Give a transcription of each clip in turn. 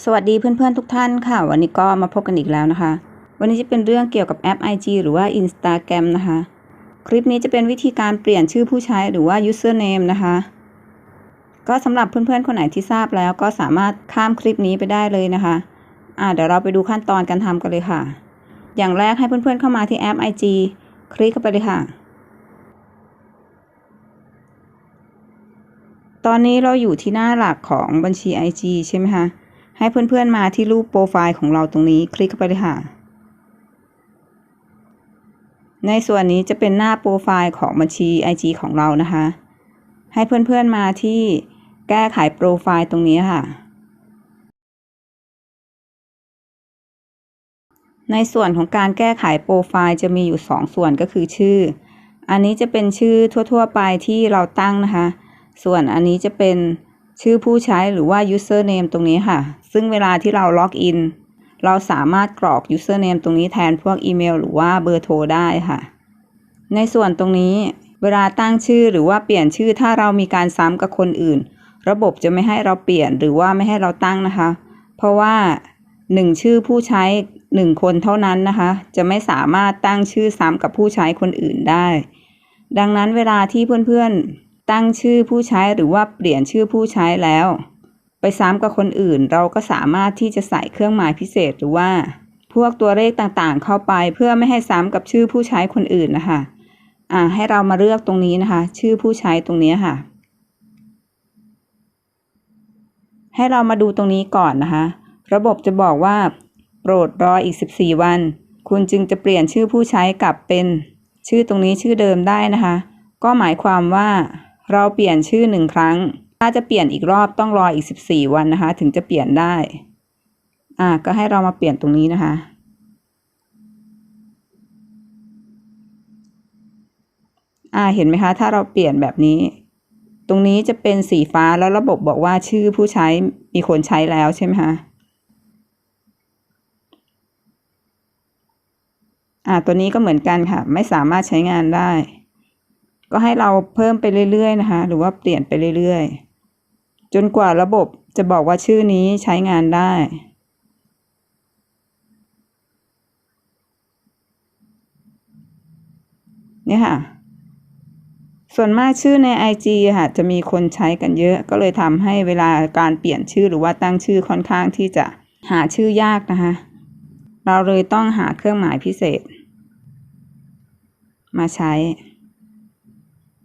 สวัสดีเพื่อนๆทุกท่านค่ะ วันนี้ก็มาพบกันอีกแล้วนะคะ วันนี้จะเป็นเรื่องเกี่ยวกับแอป IG หรือว่า Instagram นะคะ คลิปนี้จะเป็นวิธีการเปลี่ยนชื่อผู้ใช้หรือว่า username นะคะ ก็สำหรับเพื่อนๆคนไหนที่ทราบแล้วก็สามารถข้ามคลิปนี้ไปได้เลยนะคะอ่าเดี๋ยวเราไปดูขั้นตอนการทำกันเลยค่ะ อย่างแรกให้เพื่อนๆเข้ามาที่แอป IG คลิกเข้าไปเลยค่ะ ตอนนี้เราอยู่ที่หน้าหลักของบัญชี IG ใช่ไหมคะ ให้เพื่อนๆมาที่รูปโปรไฟล์ของเราตรงนี้คลิกเข้าไปเลยค่ะ ในส่วนนี้จะเป็นหน้าโปรไฟล์ของบัญชี IG ของเรานะคะ ให้เพื่อนๆมาที่แก้ไขโปรไฟล์ตรงนี้ค่ะ ในส่วนของการแก้ไขโปรไฟล์จะมีอยู่ 2 ส่วนก็คือชื่อ อันนี้จะเป็นชื่อทั่วๆ ไปที่เราตั้งนะคะ ส่วนอันนี้จะเป็น ชื่อผู้ใช้หรือว่า username ตรงนี้ค่ะ ซึ่งเวลาที่เราล็อกอิน เราสามารถกรอก username ตรงนี้แทนพวกอีเมลหรือว่าเบอร์โทรได้ค่ะ ในส่วนตรงนี้เวลาตั้งชื่อหรือว่าเปลี่ยนชื่อถ้าเรามีการซ้ำกับคนอื่น ระบบจะไม่ให้เราเปลี่ยนหรือว่าไม่ให้เราตั้งนะคะ เพราะว่าหนึ่งชื่อผู้ใช้หนึ่งคนเท่านั้นนะคะ จะไม่สามารถตั้งชื่อซ้ำกับผู้ใช้คนอื่นได้ ดังนั้นเวลาที่เพื่อนๆ ตั้งชื่อผู้ใช้หรือว่าเปลี่ยนชื่อผู้ใช้แล้ว ไปซ้ำกับคนอื่น เราก็สามารถที่จะใส่เครื่องหมายพิเศษหรือว่า พวกตัวเลขต่างๆ เข้าไปเพื่อไม่ให้ซ้ำกับชื่อผู้ใช้คนอื่นนะคะอ่าให้เรามาเลือกตรงนี้นะคะ ชื่อผู้ใช้ตรงนี้ค่ะ ให้เรามาดูตรงนี้ก่อนนะคะ ระบบจะบอกว่า โปรดรออีก 14 วัน คุณจึงจะเปลี่ยนชื่อผู้ใช้กลับเป็น ชื่อตรงนี้ชื่อเดิมได้นะคะ ก็หมายความว่า เราเปลี่ยนชื่อหนึ่งครั้ง ถ้าจะเปลี่ยนอีกรอบต้องรออีก 14 วันนะคะ ถึงจะเปลี่ยนได้ อ่า ก็ให้เรามาเปลี่ยนตรงนี้นะคะ อ่า เห็นไหมคะ ถ้าเราเปลี่ยนแบบนี้ ตรงนี้จะเป็นสีฟ้าแล้วระบบบอกว่าชื่อผู้ใช้มีคนใช้แล้วใช่ไหมคะอ่า ตัวนี้ก็เหมือนกันค่ะ ไม่สามารถใช้งานได้ ก็ให้เราเพิ่มไปเรื่อยๆนะคะ หรือว่าเปลี่ยนไปเรื่อยๆ จนกว่าระบบจะบอกว่าชื่อนี้ใช้งานได้เนี่ยค่ะ ส่วนมากชื่อใน IG ค่ะ จะมีคนใช้กันเยอะ ก็เลยทำให้เวลาการเปลี่ยนชื่อหรือว่าตั้งชื่อค่อนข้างที่จะหาชื่อยากนะคะ เราเลยต้องหาเครื่องหมายพิเศษ มาใช้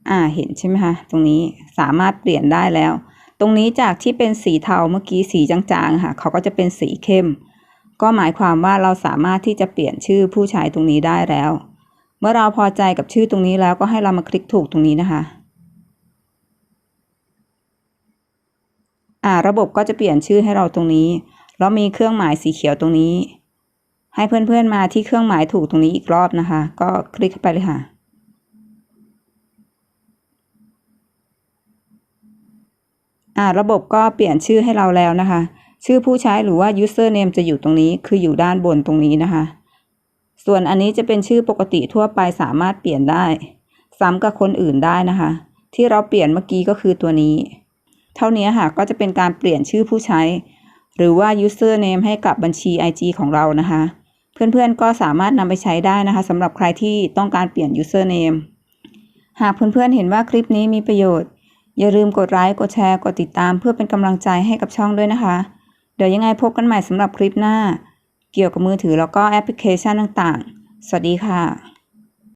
อ่าเห็นใช่ไหมคะตรงนี้สามารถเปลี่ยนได้แล้ว ตรงนี้จากที่เป็นสีเทาเมื่อกี้สีจางๆค่ะเขาก็จะเป็นสีเข้ม ก็หมายความว่าเราสามารถที่จะเปลี่ยนชื่อผู้ใช้ตรงนี้ได้แล้ว เมื่อเราพอใจกับชื่อตรงนี้แล้วก็ให้เรามาคลิกถูกตรงนี้นะคะอ่าระบบก็จะเปลี่ยนชื่อให้เราตรงนี้ แล้วมีเครื่องหมายสีเขียวตรงนี้ ให้เพื่อนๆมาที่เครื่องหมายถูกตรงนี้อีกรอบนะคะ ก็คลิกเข้าไปเลยค่ะ อ่าระบบก็เปลี่ยนชื่อให้เราแล้วนะคะ ชื่อผู้ใช้หรือว่า username จะอยู่ตรงนี้คืออยู่ด้านบนตรงนี้นะคะ ส่วนอันนี้จะเป็นชื่อปกติทั่วไปสามารถเปลี่ยนได้ ซ้ำกับคนอื่นได้นะคะ ที่เราเปลี่ยนเมื่อกี้ก็คือตัวนี้ เท่านี้ค่ะก็จะเป็นการเปลี่ยนชื่อผู้ใช้ หรือว่า username ให้กับบัญชี IG ของเรานะคะ เพื่อนๆก็สามารถนำไปใช้ได้นะคะสำหรับใครที่ต้องการเปลี่ยน username หากเพื่อนๆเห็นว่าคลิปนี้มีประโยชน์ อย่าลืมกดไลค์กดแชร์กดติดตามเพื่อเป็นกำลังใจให้กับช่องด้วยนะคะ เดี๋ยวยังไงพบกันใหม่สำหรับคลิปหน้า เกี่ยวกับมือถือแล้วก็แอปพลิเคชันต่างๆ สวัสดีค่ะ